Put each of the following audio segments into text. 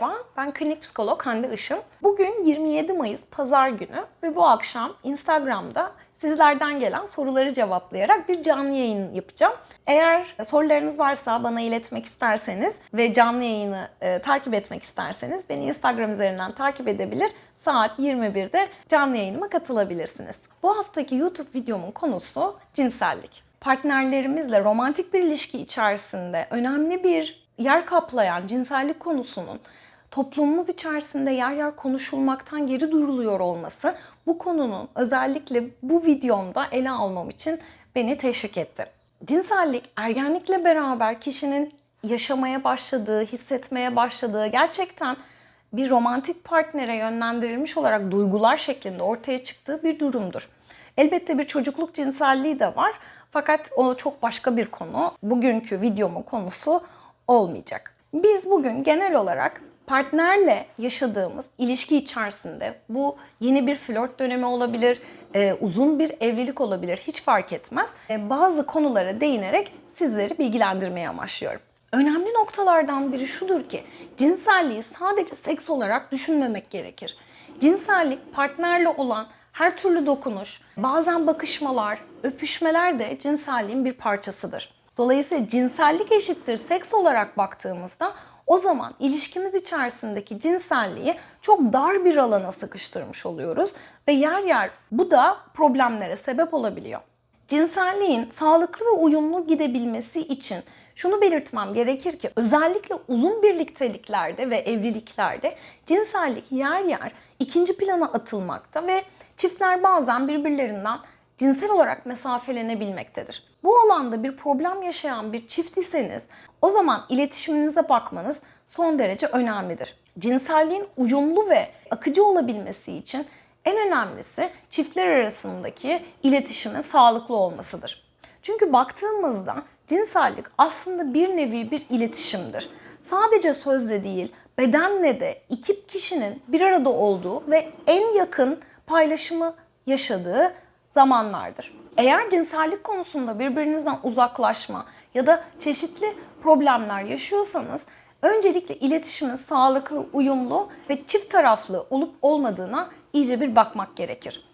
merhaba. Ben klinik psikolog Hande Işın. Bugün 27 Mayıs Pazar günü ve bu akşam Instagram'da sizlerden gelen soruları cevaplayarak bir canlı yayın yapacağım. Eğer sorularınız varsa bana iletmek isterseniz ve canlı yayını e, takip etmek isterseniz beni Instagram üzerinden takip edebilir. Saat 21'de canlı yayınıma katılabilirsiniz. Bu haftaki YouTube videomun konusu cinsellik. Partnerlerimizle romantik bir ilişki içerisinde önemli bir yer kaplayan cinsellik konusunun toplumumuz içerisinde yer yer konuşulmaktan geri duruluyor olması bu konunun özellikle bu videomda ele almam için beni teşvik etti. Cinsellik ergenlikle beraber kişinin yaşamaya başladığı, hissetmeye başladığı gerçekten bir romantik partnere yönlendirilmiş olarak duygular şeklinde ortaya çıktığı bir durumdur. Elbette bir çocukluk cinselliği de var fakat o çok başka bir konu. Bugünkü videomun konusu olmayacak. Biz bugün genel olarak partnerle yaşadığımız ilişki içerisinde bu yeni bir flört dönemi olabilir, e, uzun bir evlilik olabilir hiç fark etmez. E, bazı konulara değinerek sizleri bilgilendirmeye amaçlıyorum. Önemli noktalardan biri şudur ki cinselliği sadece seks olarak düşünmemek gerekir. Cinsellik partnerle olan her türlü dokunuş, bazen bakışmalar, öpüşmeler de cinselliğin bir parçasıdır. Dolayısıyla cinsellik eşittir seks olarak baktığımızda o zaman ilişkimiz içerisindeki cinselliği çok dar bir alana sıkıştırmış oluyoruz ve yer yer bu da problemlere sebep olabiliyor. Cinselliğin sağlıklı ve uyumlu gidebilmesi için şunu belirtmem gerekir ki özellikle uzun birlikteliklerde ve evliliklerde cinsellik yer yer ikinci plana atılmakta ve çiftler bazen birbirlerinden cinsel olarak mesafelenebilmektedir. Bu alanda bir problem yaşayan bir çift iseniz o zaman iletişiminize bakmanız son derece önemlidir. Cinselliğin uyumlu ve akıcı olabilmesi için en önemlisi çiftler arasındaki iletişimin sağlıklı olmasıdır. Çünkü baktığımızda cinsellik aslında bir nevi bir iletişimdir. Sadece sözle değil, bedenle de iki kişinin bir arada olduğu ve en yakın paylaşımı yaşadığı zamanlardır. Eğer cinsellik konusunda birbirinizden uzaklaşma ya da çeşitli problemler yaşıyorsanız öncelikle iletişimin sağlıklı, uyumlu ve çift taraflı olup olmadığına iyice bir bakmak gerekir.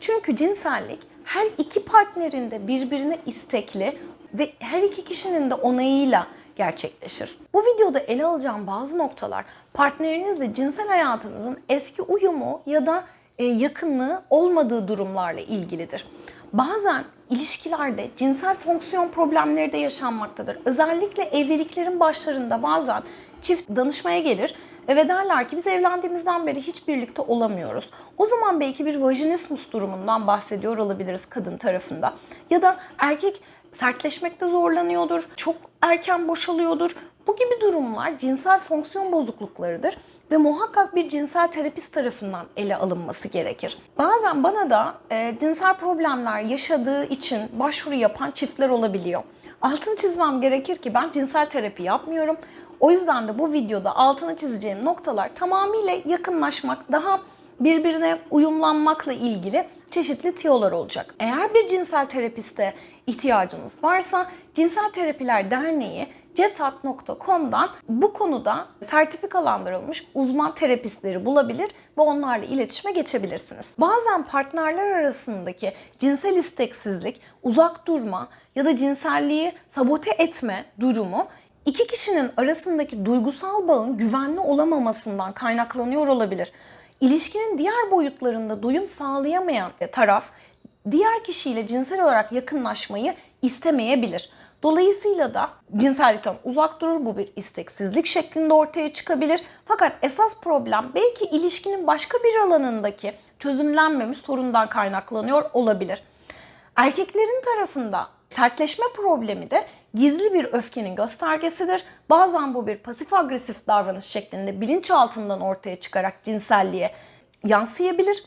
Çünkü cinsellik her iki partnerin de birbirine istekli ve her iki kişinin de onayıyla gerçekleşir. Bu videoda ele alacağım bazı noktalar partnerinizle cinsel hayatınızın eski uyumu ya da e, yakınlığı olmadığı durumlarla ilgilidir. Bazen ilişkilerde cinsel fonksiyon problemleri de yaşanmaktadır. Özellikle evliliklerin başlarında bazen çift danışmaya gelir ve derler ki biz evlendiğimizden beri hiç birlikte olamıyoruz. O zaman belki bir vajinismus durumundan bahsediyor olabiliriz kadın tarafında. Ya da erkek sertleşmekte zorlanıyordur, çok erken boşalıyordur. Bu gibi durumlar cinsel fonksiyon bozukluklarıdır ve muhakkak bir cinsel terapist tarafından ele alınması gerekir. Bazen bana da e, cinsel problemler yaşadığı için başvuru yapan çiftler olabiliyor. Altını çizmem gerekir ki ben cinsel terapi yapmıyorum. O yüzden de bu videoda altını çizeceğim noktalar tamamıyla yakınlaşmak, daha birbirine uyumlanmakla ilgili çeşitli tiyolar olacak. Eğer bir cinsel terapiste ihtiyacınız varsa Cinsel Terapiler Derneği cetat.com'dan bu konuda sertifikalandırılmış uzman terapistleri bulabilir ve onlarla iletişime geçebilirsiniz. Bazen partnerler arasındaki cinsel isteksizlik, uzak durma ya da cinselliği sabote etme durumu iki kişinin arasındaki duygusal bağın güvenli olamamasından kaynaklanıyor olabilir. İlişkinin diğer boyutlarında duyum sağlayamayan taraf diğer kişiyle cinsel olarak yakınlaşmayı istemeyebilir. Dolayısıyla da cinsellikten uzak durur. Bu bir isteksizlik şeklinde ortaya çıkabilir. Fakat esas problem belki ilişkinin başka bir alanındaki çözümlenmemiş sorundan kaynaklanıyor olabilir. Erkeklerin tarafında sertleşme problemi de gizli bir öfkenin göstergesidir. Bazen bu bir pasif agresif davranış şeklinde bilinçaltından ortaya çıkarak cinselliğe yansıyabilir.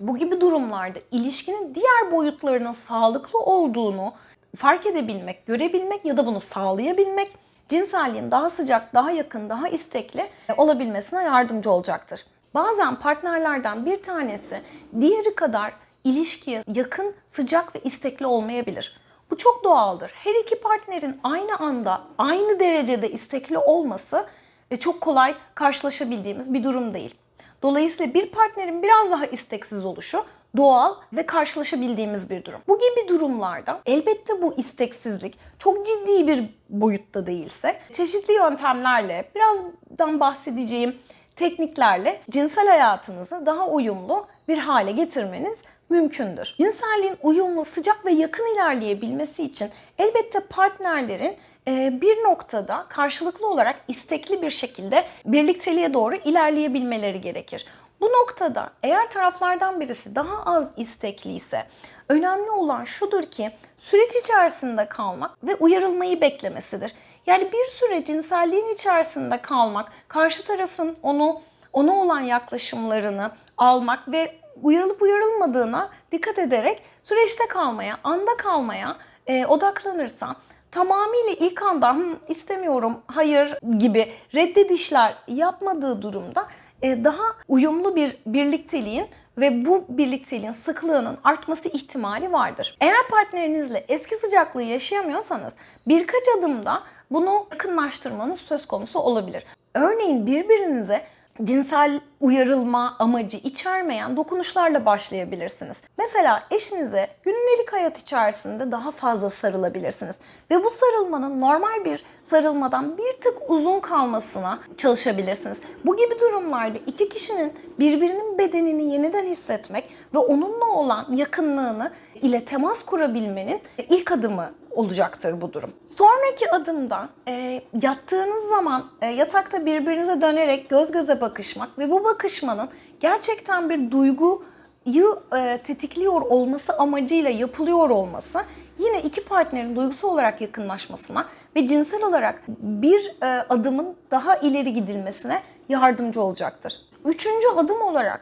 Bu gibi durumlarda ilişkinin diğer boyutlarının sağlıklı olduğunu fark edebilmek, görebilmek ya da bunu sağlayabilmek cinselliğin daha sıcak, daha yakın, daha istekli olabilmesine yardımcı olacaktır. Bazen partnerlerden bir tanesi diğeri kadar ilişkiye yakın, sıcak ve istekli olmayabilir. Bu çok doğaldır. Her iki partnerin aynı anda, aynı derecede istekli olması e, çok kolay karşılaşabildiğimiz bir durum değil. Dolayısıyla bir partnerin biraz daha isteksiz oluşu doğal ve karşılaşabildiğimiz bir durum. Bu gibi durumlarda elbette bu isteksizlik çok ciddi bir boyutta değilse çeşitli yöntemlerle birazdan bahsedeceğim tekniklerle cinsel hayatınızı daha uyumlu bir hale getirmeniz mümkündür. Cinselliğin uyumlu, sıcak ve yakın ilerleyebilmesi için elbette partnerlerin e, bir noktada karşılıklı olarak istekli bir şekilde birlikteliğe doğru ilerleyebilmeleri gerekir. Bu noktada eğer taraflardan birisi daha az istekliyse önemli olan şudur ki süreç içerisinde kalmak ve uyarılmayı beklemesidir. Yani bir süre cinselliğin içerisinde kalmak, karşı tarafın onu ona olan yaklaşımlarını almak ve uyarılıp uyarılmadığına dikkat ederek süreçte kalmaya, anda kalmaya e, odaklanırsan tamamıyla ilk anda "Hı, istemiyorum, hayır gibi reddedişler yapmadığı durumda daha uyumlu bir birlikteliğin ve bu birlikteliğin sıklığının artması ihtimali vardır. Eğer partnerinizle eski sıcaklığı yaşayamıyorsanız birkaç adımda bunu yakınlaştırmanız söz konusu olabilir. Örneğin birbirinize cinsel uyarılma amacı içermeyen dokunuşlarla başlayabilirsiniz. Mesela eşinize günlük hayat içerisinde daha fazla sarılabilirsiniz. Ve bu sarılmanın normal bir sarılmadan bir tık uzun kalmasına çalışabilirsiniz. Bu gibi durumlarda iki kişinin birbirinin bedenini yeniden hissetmek ve onunla olan yakınlığını ile temas kurabilmenin ilk adımı olacaktır bu durum. Sonraki adımda e, yattığınız zaman e, yatakta birbirinize dönerek göz göze bakışmak ve bu bakışmanın gerçekten bir duyguyu e, tetikliyor olması amacıyla yapılıyor olması yine iki partnerin duygusal olarak yakınlaşmasına ve cinsel olarak bir e, adımın daha ileri gidilmesine yardımcı olacaktır. Üçüncü adım olarak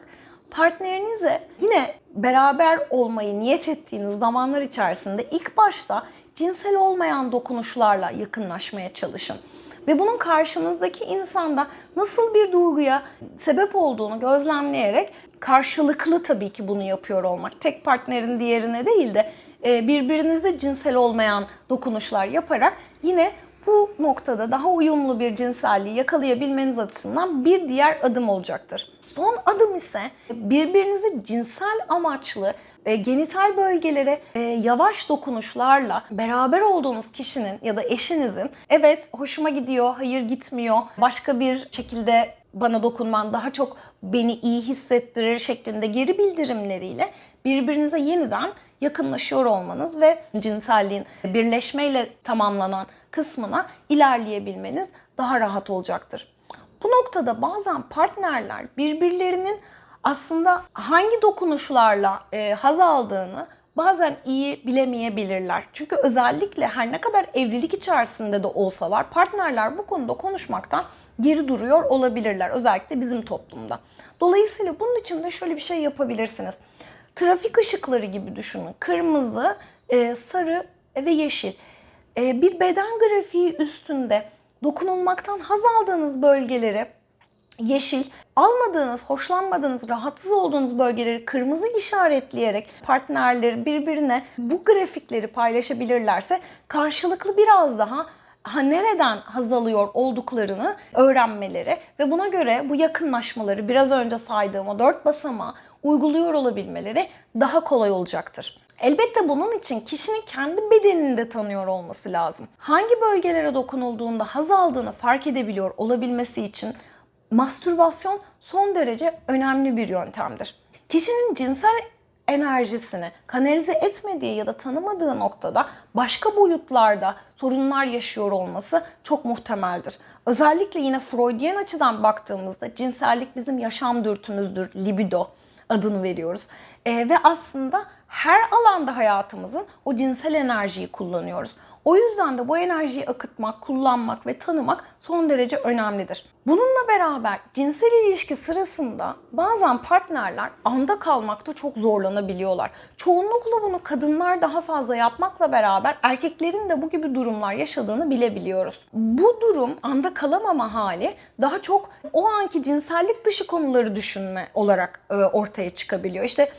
partnerinize yine beraber olmayı niyet ettiğiniz zamanlar içerisinde ilk başta cinsel olmayan dokunuşlarla yakınlaşmaya çalışın. Ve bunun karşınızdaki insanda nasıl bir duyguya sebep olduğunu gözlemleyerek karşılıklı tabii ki bunu yapıyor olmak. Tek partnerin diğerine değil de e, birbirinizde cinsel olmayan dokunuşlar yaparak yine bu noktada daha uyumlu bir cinselliği yakalayabilmeniz açısından bir diğer adım olacaktır. Son adım ise birbirinizi cinsel amaçlı e, genital bölgelere e, yavaş dokunuşlarla beraber olduğunuz kişinin ya da eşinizin evet hoşuma gidiyor, hayır gitmiyor, başka bir şekilde bana dokunman daha çok beni iyi hissettirir şeklinde geri bildirimleriyle birbirinize yeniden yakınlaşıyor olmanız ve cinselliğin birleşmeyle tamamlanan kısmına ilerleyebilmeniz daha rahat olacaktır. Bu noktada bazen partnerler birbirlerinin aslında hangi dokunuşlarla e, haz aldığını bazen iyi bilemeyebilirler. Çünkü özellikle her ne kadar evlilik içerisinde de olsalar partnerler bu konuda konuşmaktan geri duruyor olabilirler. Özellikle bizim toplumda. Dolayısıyla bunun için de şöyle bir şey yapabilirsiniz. Trafik ışıkları gibi düşünün. Kırmızı, e, sarı ve yeşil. E, bir beden grafiği üstünde dokunulmaktan haz aldığınız bölgeleri yeşil, almadığınız, hoşlanmadığınız, rahatsız olduğunuz bölgeleri kırmızı işaretleyerek partnerleri birbirine bu grafikleri paylaşabilirlerse karşılıklı biraz daha ha nereden haz alıyor olduklarını öğrenmeleri ve buna göre bu yakınlaşmaları biraz önce saydığım o dört basamağı uyguluyor olabilmeleri daha kolay olacaktır. Elbette bunun için kişinin kendi bedenini de tanıyor olması lazım. Hangi bölgelere dokunulduğunda haz aldığını fark edebiliyor olabilmesi için mastürbasyon son derece önemli bir yöntemdir. Kişinin cinsel enerjisini kanalize etmediği ya da tanımadığı noktada başka boyutlarda sorunlar yaşıyor olması çok muhtemeldir. Özellikle yine Freudian açıdan baktığımızda cinsellik bizim yaşam dürtümüzdür, libido adını veriyoruz. Ee, ve aslında her alanda hayatımızın o cinsel enerjiyi kullanıyoruz. O yüzden de bu enerjiyi akıtmak, kullanmak ve tanımak son derece önemlidir. Bununla beraber cinsel ilişki sırasında bazen partnerler anda kalmakta çok zorlanabiliyorlar. Çoğunlukla bunu kadınlar daha fazla yapmakla beraber erkeklerin de bu gibi durumlar yaşadığını bilebiliyoruz. Bu durum anda kalamama hali daha çok o anki cinsellik dışı konuları düşünme olarak e, ortaya çıkabiliyor. İşte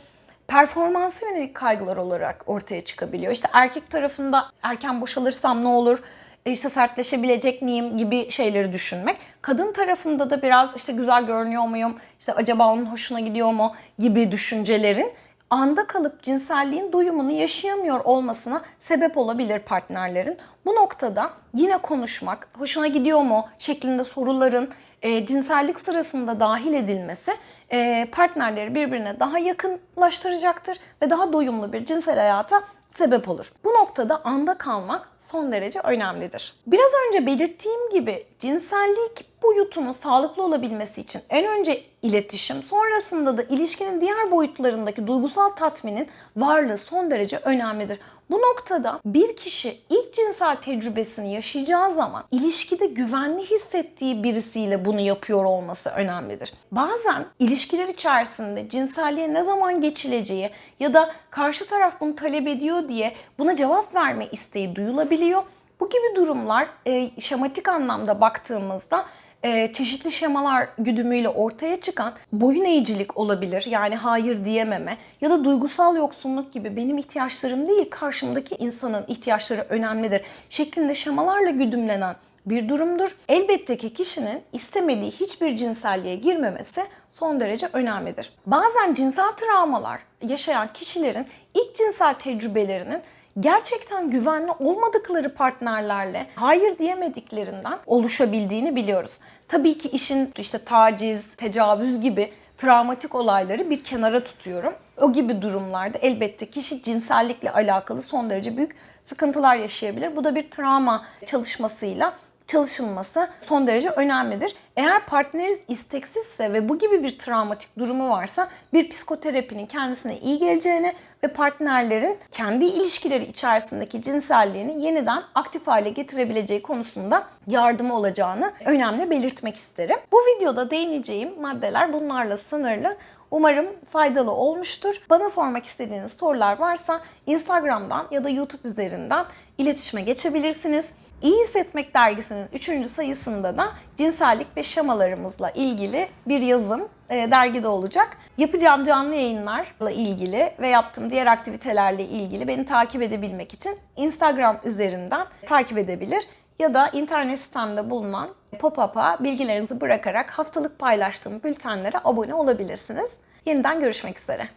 performansı yönelik kaygılar olarak ortaya çıkabiliyor. İşte erkek tarafında erken boşalırsam ne olur? e, işte sertleşebilecek miyim gibi şeyleri düşünmek. Kadın tarafında da biraz işte güzel görünüyor muyum, işte acaba onun hoşuna gidiyor mu gibi düşüncelerin anda kalıp cinselliğin doyumunu yaşayamıyor olmasına sebep olabilir partnerlerin. Bu noktada yine konuşmak, hoşuna gidiyor mu şeklinde soruların e, cinsellik sırasında dahil edilmesi e, partnerleri birbirine daha yakınlaştıracaktır ve daha doyumlu bir cinsel hayata sebep olur. Bu noktada anda kalmak son derece önemlidir. Biraz önce belirttiğim gibi cinsellik boyutunun sağlıklı olabilmesi için en önce iletişim, sonrasında da ilişkinin diğer boyutlarındaki duygusal tatminin varlığı son derece önemlidir. Bu noktada bir kişi ilk cinsel tecrübesini yaşayacağı zaman ilişkide güvenli hissettiği birisiyle bunu yapıyor olması önemlidir. Bazen ilişkiler içerisinde cinselliğe ne zaman geçileceği ya da karşı taraf bunu talep ediyor diye buna cevap verme isteği duyulabiliyor. Bu gibi durumlar e, şematik anlamda baktığımızda e, çeşitli şemalar güdümüyle ortaya çıkan boyun eğicilik olabilir. Yani hayır diyememe ya da duygusal yoksunluk gibi benim ihtiyaçlarım değil karşımdaki insanın ihtiyaçları önemlidir şeklinde şemalarla güdümlenen bir durumdur. Elbette ki kişinin istemediği hiçbir cinselliğe girmemesi son derece önemlidir. Bazen cinsel travmalar yaşayan kişilerin ilk cinsel tecrübelerinin gerçekten güvenli olmadıkları partnerlerle hayır diyemediklerinden oluşabildiğini biliyoruz. Tabii ki işin işte taciz, tecavüz gibi travmatik olayları bir kenara tutuyorum. O gibi durumlarda elbette kişi cinsellikle alakalı son derece büyük sıkıntılar yaşayabilir. Bu da bir travma çalışmasıyla çalışılması son derece önemlidir. Eğer partneriniz isteksizse ve bu gibi bir travmatik durumu varsa bir psikoterapinin kendisine iyi geleceğini ve partnerlerin kendi ilişkileri içerisindeki cinselliğini yeniden aktif hale getirebileceği konusunda yardımı olacağını önemli belirtmek isterim. Bu videoda değineceğim maddeler bunlarla sınırlı. Umarım faydalı olmuştur. Bana sormak istediğiniz sorular varsa Instagram'dan ya da YouTube üzerinden iletişime geçebilirsiniz. İyi Hissetmek dergisinin 3. sayısında da cinsellik ve şemalarımızla ilgili bir yazım e, dergide olacak. Yapacağım canlı yayınlarla ilgili ve yaptığım diğer aktivitelerle ilgili beni takip edebilmek için Instagram üzerinden takip edebilir ya da internet sitemde bulunan pop-up'a bilgilerinizi bırakarak haftalık paylaştığım bültenlere abone olabilirsiniz. Yeniden görüşmek üzere.